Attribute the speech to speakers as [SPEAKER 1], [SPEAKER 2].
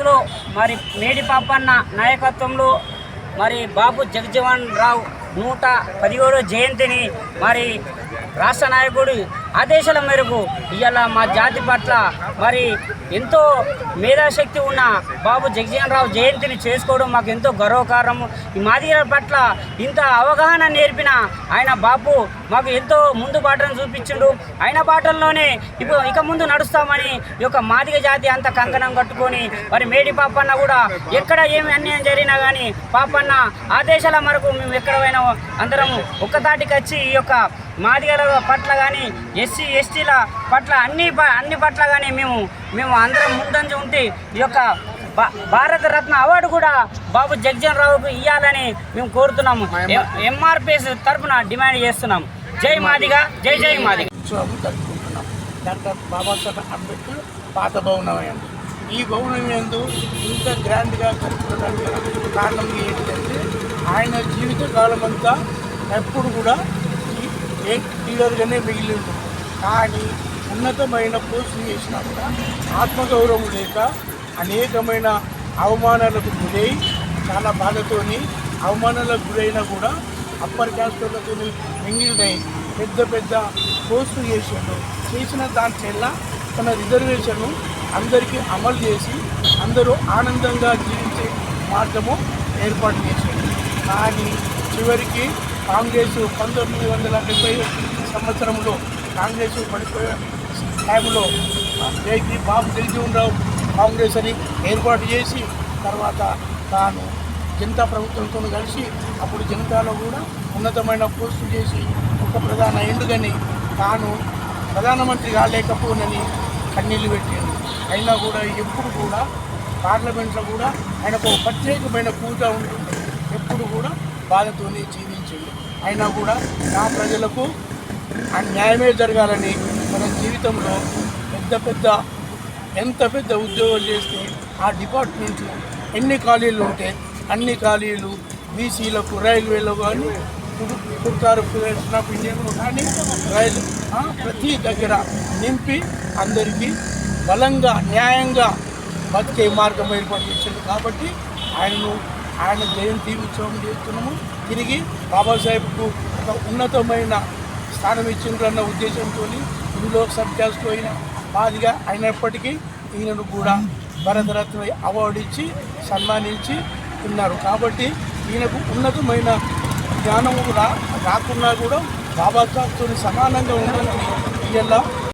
[SPEAKER 1] లో మరి మేడి పాపన్న నాయకత్వంలో మరి బాబు జగజ్జీవన్ రావు నూట పదిహేడో జయంతిని మరి రాష్ట్ర నాయకుడు ఆదేశాల మేరకు ఇవాళ మా జాతి పట్ల మరి ఎంతో మేధాశక్తి ఉన్న బాబు జగజీవన్ రావు జయంతిని చేసుకోవడం మాకు ఎంతో గర్వకారణము. ఈ మాదిగల పట్ల ఇంత అవగాహన నేర్పిన ఆయన బాపు మాకు ఎంతో ముందు బాటను చూపించిండు. ఆయన బాటల్లోనే ఇప్పుడు ఇక ముందు నడుస్తామని ఈ యొక్క మాదిగ జాతి అంత కంకణం కట్టుకొని మరి మేడి పాపన్న కూడా ఎక్కడ ఏమి అన్యాయం జరిగినా కానీ పాపన్న ఆదేశాల మేరకు మేము ఎక్కడ పోయినా అందరం ఒక్కతాటికి వచ్చి ఈ యొక్క మాదిగల పట్ల కానీ ఎస్సీ ఎస్టీల పట్ల అన్ని అన్ని పట్ల కానీ మేము మేము అందరం ముందంజ ఉంటే ఈ యొక్క భారత రత్న అవార్డు కూడా బాబు జగ్జన్ రావుకు ఇవ్వాలని మేము కోరుతున్నాము. ఎంఆర్పిఎస్ తరఫున డిమాండ్ చేస్తున్నాం. జై మాదిగ జై జై మాదిగ.
[SPEAKER 2] డాక్టర్ బాబాసాహెబ్ అంబేద్కర్ పాత భవనం అయింది ఈ భవనం ఎందు ఇంత గ్రాండ్గా జరుపుకోవడానికి కారణం ఏంటంటే ఆయన జీవిత కాలం అంతా ఎప్పుడు కూడా ఏ లీడర్గానే మిగిలి ఉంటుంది. కానీ ఉన్నతమైన పోస్టులు చేసినా కూడా ఆత్మగౌరవం లేక అనేకమైన అవమానాలకు గురై చాలా బాధతోని అవమానాలకు గురైనా కూడా అప్పర్ క్యాస్ట్లతో మింగిలినై పెద్ద పెద్ద పోస్టులు చేసిండు. చేసిన దాంట్లో తన రిజర్వేషన్ను అందరికీ అమలు చేసి అందరూ ఆనందంగా జీవించే మార్గము ఏర్పాటు చేసిండు. కానీ చివరికి కాంగ్రెస్ పంతొమ్మిది వందల డెబ్బై సంవత్సరంలో కాంగ్రెస్ పడిపోయే టైంలో జైకి బాబు జగజీవన్రావు కాంగ్రెస్ అని ఏర్పాటు చేసి తర్వాత తాను జనతా ప్రభుత్వంతో కలిసి అప్పుడు జనతాలో కూడా ఉన్నతమైన పోస్టు చేసి ఒక ప్రధాన ఎండుగని తాను ప్రధానమంత్రి కాలేకపోనని కన్నీళ్ళు పెట్టాడు అయినా కూడా ఎప్పుడు కూడా పార్లమెంట్లో కూడా ఆయనకు ఒక ప్రత్యేకమైన పూజ ఉంటుంది. ఎప్పుడు కూడా బాధతోనే వచ్చింది అయినా కూడా నా ప్రజలకు ఆ న్యాయమే జరగాలని మన జీవితంలో పెద్ద పెద్ద ఎంత పెద్ద ఉద్యోగాలు చేస్తే ఆ డిపార్ట్మెంట్లో ఎన్ని ఖాళీలు ఉంటే అన్ని ఖాళీలు బీసీలకు రైల్వేలో కానీ కుర్తారు ఫెడరేషన్ ఆఫ్ ఇండియాలో కానీ రైలు ప్రతి దగ్గర నింపి అందరికీ బలంగా న్యాయంగా బతికే మార్గం ఏర్పాటు చేసింది. కాబట్టి ఆయనను ఆయన జయంతి ఉత్సవం చేస్తున్నాము. తిరిగి బాబాసాహెబ్కు ఒక ఉన్నతమైన స్థానం ఇచ్చిండ్రన్న ఉద్దేశంతో ఇందులో సబ్ క్యాస్ట్ అయిన బాధిగా అయినప్పటికీ ఈయనను కూడా భరతరత్న అవార్డు ఇచ్చి సన్మానించి ఉన్నారు. కాబట్టి ఈయనకు ఉన్నతమైన జ్ఞానం రా రాకున్నా కూడా బాబాసాహెబ్తో సమానంగా ఉండాలని ఇలా